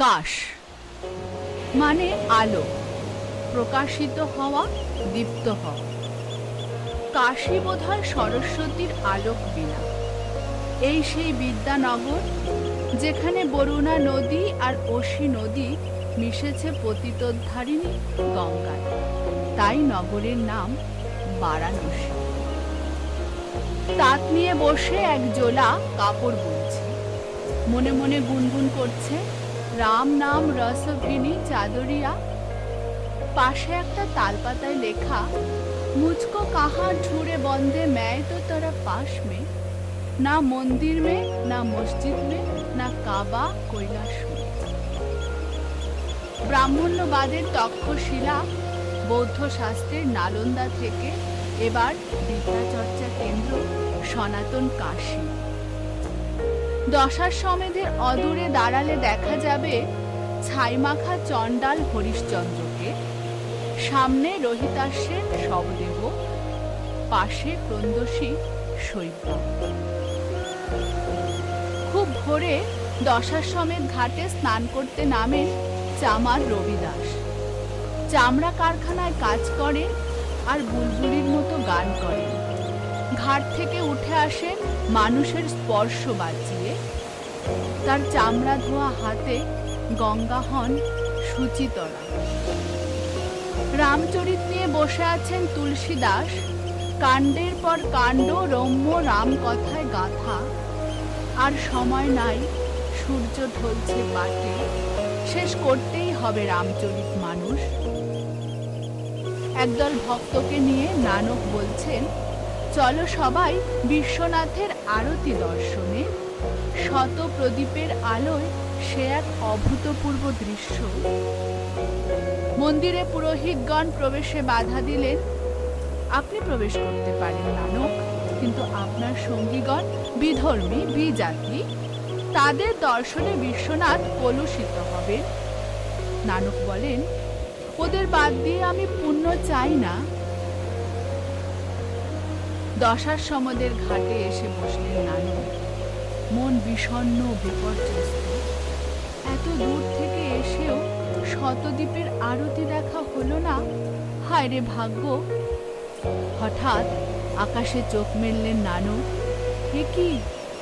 কাশ মানে আলো। প্রকাশিত হওয়া, দীপ্ত হওয়া। কাশী বোধহয় সরস্বতীর আলোক বিনা। এই সেই বিদ্যানগর, যেখানে বরুণা নদী আর অসি নদী মিশেছে পতিতোদ্ধারিণী গঙ্গায়। তাই নগরের নাম বারাণসী। তাঁত নিয়ে বসে এক জোলা কাপড় বুনছে। মনে মনে গুনগুন করছে রাম নাম রসভিনী চাদরিয়া। পাশে একটা তালপাতায় লেখা, মুঝকো কাহার ঝুড়ে বন্ধে ম্যায় তো তোরা পাশ মে। না মন্দির মে, না মসজিদ মে, না কাবা, কৈলাস ব্রাহ্মণ্যবাদের তক্ষশিলা বৌদ্ধ শাস্ত্রের নালন্দা থেকে এবার বিদ্যাচর্চা কেন্দ্র সনাতন কাশী। দশার সমেধের অদূরে দাঁড়ালে দেখা যাবে ছাইমাখা চণ্ডাল হরিশ্চন্দ্রকে। সামনে রহিতাস্যের শবদেহ পাশে ক্রন্দসী শৈব খুব ভোরে দশার সমেত ঘাটে স্নান করতে নামেন চামার রবিদাস। চামড়া কারখানায় কাজ করে আর বুলবুলির মতো গান করেন ঘাট থেকে উঠে আসে মানুষের স্পর্শ বাঁচিয়ে তার চামড়া ধোয়া হাতে গঙ্গা হন সুচিতরা। রামচরিত নিয়ে বসে আছেন তুলসী দাস কাণ্ডের পর কাণ্ড, রম্য রাম কথায় গাথা। আর সময় নাই, সূর্য ঢলছে বাটে শেষ করতেই হবে রামচরিত মানুষ। একদল ভক্তকে নিয়ে নানক বলছেন চলো সবাই বিশ্বনাথের আরতি দর্শনে। শত প্রদীপের আলোয় সে এক অভূতপূর্ব দৃশ্য। মন্দিরে পুরোহিতগণ প্রবেশে বাধা দিলেন। আপনি প্রবেশ করতে পারেন, নানক, কিন্তু আপনার সঙ্গীগণ, বিধর্মী, বিজাতি, তাদের দর্শনে বিশ্বনাথ কলুষিত হবে নানক বলেন, ওদের বাদ দিয়ে আমি পুণ্য চাই না। দশার সমদের ঘাটে এসে বসলেন নানু। মন বিষণ্ণ বিপর্যস্ত। এত দূর থেকে এসেও শতদ্বীপের আরতি দেখা হলো না? হায় রে ভাগ্য! হঠাৎ আকাশে চোখ মেললেন নানক এ কি?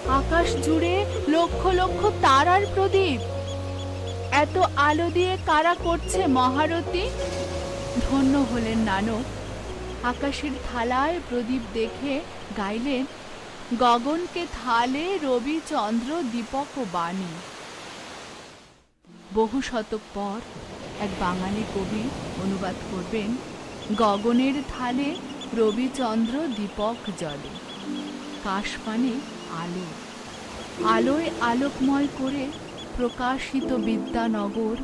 আকাশ জুড়ে লক্ষ লক্ষ তারার প্রদীপ। এত আলো দিয়ে কারা করছে মহারতি? ধন্য হলেন নানক আকাশের থালায় প্রদীপ দেখে গাইলেন, গগনকে থালে রবি চন্দ্র দীপক ও বাণী। বহু শতক পর এক বাঙালি কবি অনুবাদ করবেন, গগনের থালে রবিচন্দ্র দীপক জলে কাশ মানে আলো। আলোয় আলোকময় করে প্রকাশিত বিদ্যানগর